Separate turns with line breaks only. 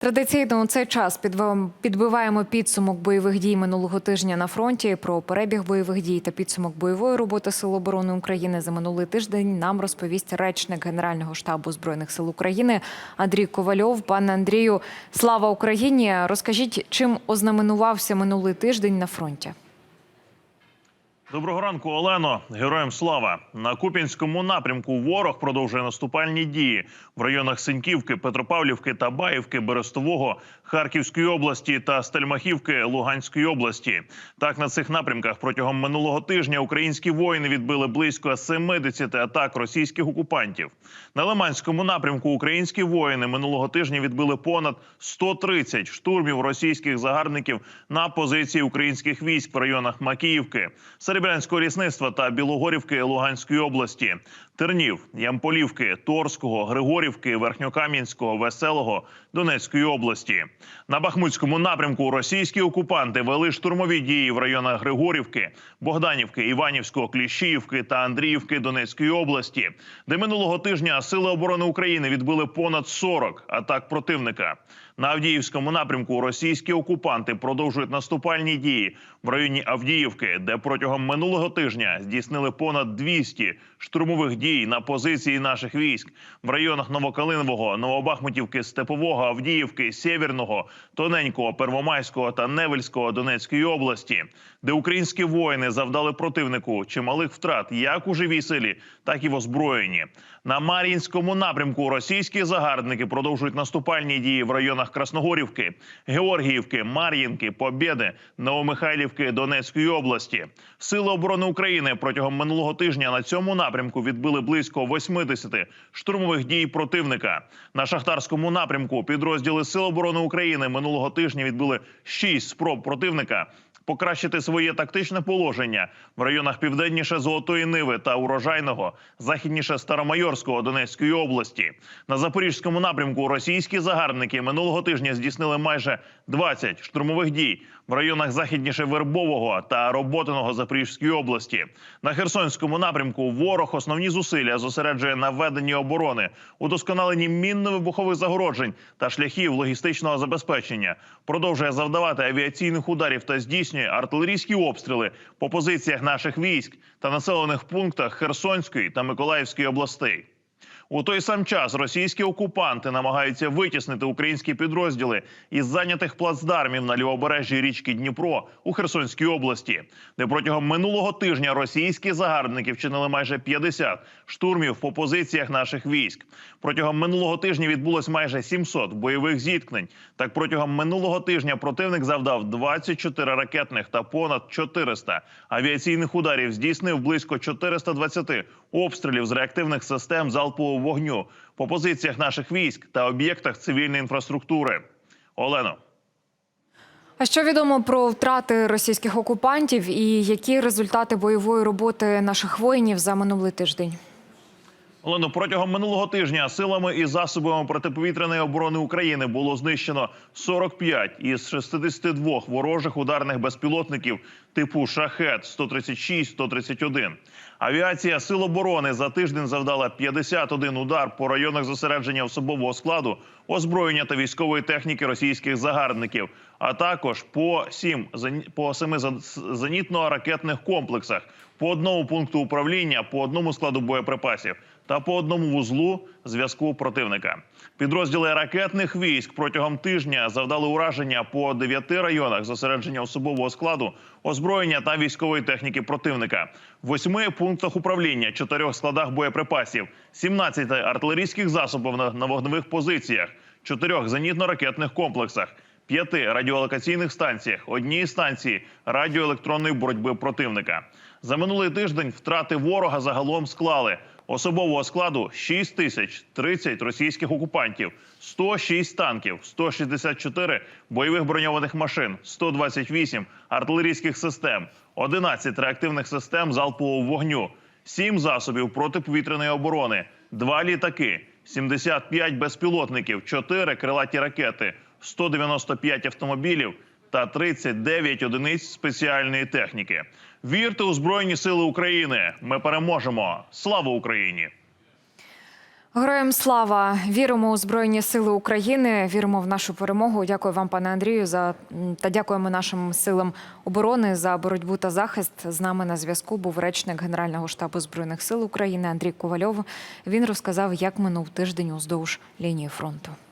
Традиційно у цей час підбиваємо підсумок бойових дій минулого тижня на фронті. Про перебіг бойових дій та підсумок бойової роботи Сил оборони України за минулий тиждень нам розповість речник Генерального штабу збройних сил України Андрій Ковальов. Пане Андрію, слава Україні! Розкажіть, чим ознаменувався минулий тиждень на фронті?
Доброго ранку, Олено. Героям слава на Куп'янському напрямку. Ворог продовжує наступальні дії в районах Синьківки, Петропавлівки та Баївки, Берестового, Харківської області та Стельмахівки Луганської області. Так на цих напрямках протягом минулого тижня українські воїни відбили близько 70 атак російських окупантів. На Лиманському напрямку українські воїни минулого тижня відбили понад 130 штурмів російських загарбників на позиції українських військ в районах Макіївки, Серебрянського лісництва та Білогорівки Луганської області, Тернів, Ямполівки, Торського, Григорівки, Верхньокам'янського, Веселого Донецької області. На Бахмутському напрямку російські окупанти вели штурмові дії в районах Григорівки, Богданівки, Іванівського, Кліщіївки та Андріївки Донецької області, де минулого тижня Сили оборони України відбили понад 40 атак противника. На Авдіївському напрямку російські окупанти продовжують наступальні дії в районі Авдіївки, де протягом минулого тижня здійснили понад 200 штурмових дій на позиції наших військ в районах Новокалинового, Новобахмутівки, Степового, Авдіївки, Сєвєрного, Тоненького, Первомайського та Невельського Донецької області, де українські воїни завдали противнику чималих втрат як у живій силі, так і в озброєнні. На Мар'їнському напрямку російські загарбники продовжують наступальні дії в районах Красногорівки, Георгіївки, Мар'їнки, Побєди, Новомихайлівки Донецької області. Сили оборони України протягом минулого тижня на цьому напрямку відбили близько 80 штурмових дій противника. На шахтарському напрямку підрозділи Сил оборони України минулого тижня відбили 6 спроб противника покращити своє тактичне положення в районах південніше Золотої Ниви та Урожайного, західніше Старомайорського Донецької області. На запорізькому напрямку російські загарбники минулого тижня здійснили майже 20 штурмових дій в районах західніше Вербового та Роботиного Запорізької області. На Херсонському напрямку ворог основні зусилля зосереджує на веденні оборони, удосконаленні мінно-вибухових загороджень та шляхів логістичного забезпечення. Продовжує завдавати авіаційних ударів та здійснює артилерійські обстріли по позиціях наших військ та населених пунктах Херсонської та Миколаївської областей. У той сам час російські окупанти намагаються витіснити українські підрозділи із зайнятих плацдармів на лівобережжі річки Дніпро у Херсонській області, де протягом минулого тижня російські загарбники вчинили майже 50 штурмів по позиціях наших військ. Протягом минулого тижня відбулось майже 700 бойових зіткнень. Так протягом минулого тижня противник завдав 24 ракетних та понад 400 авіаційних ударів. Здійснив близько 420 обстрілів з реактивних систем залпового вогню по позиціях наших військ та об'єктах цивільної інфраструктури. Олено.
А що відомо про втрати російських окупантів і які результати бойової роботи наших воїнів за минулий тиждень?
Олено, протягом минулого тижня силами і засобами протиповітряної оборони України було знищено 45 із 62 ворожих ударних безпілотників типу шахет 136 131 Авіація сил оборони за тиждень завдала 51 удар по районах зосередження особового складу, озброєння та військової техніки російських загарбників, а також по 7 по 7 зенітно-ракетних комплексах, по одному пункту управління, по одному складу боєприпасів та по одному вузлу зв'язку противника. Підрозділи ракетних військ протягом тижня завдали ураження по дев'яти районах зосередження особового складу, озброєння та військової техніки противника, восьми пунктах управління, чотирьох складах боєприпасів, 17 артилерійських засобів на, вогневих позиціях, чотирьох зенітно-ракетних комплексах. П'яти радіолокаційних станціях, одній станції радіоелектронної боротьби противника за минулий тиждень. Втрати ворога загалом склали особового складу 6 тисяч 30 російських окупантів, 106 танків, 164 бойових броньованих машин, 128 артилерійських систем, 11 реактивних систем залпового вогню, 7 засобів протиповітряної оборони, 2 літаки, 75 безпілотників, 4 крилаті ракети, 195 автомобілів та 39 одиниць спеціальної техніки. Вірте у збройні сили України! Ми переможемо! Слава Україні!
Героям слава! Віримо у Збройні Сили України, віримо в нашу перемогу. Дякую вам, пане Андрію, за та дякуємо нашим силам оборони за боротьбу та захист. З нами на зв'язку був речник Генерального штабу збройних сил України Андрій Ковальов. Він розказав, як минув тиждень уздовж лінії фронту.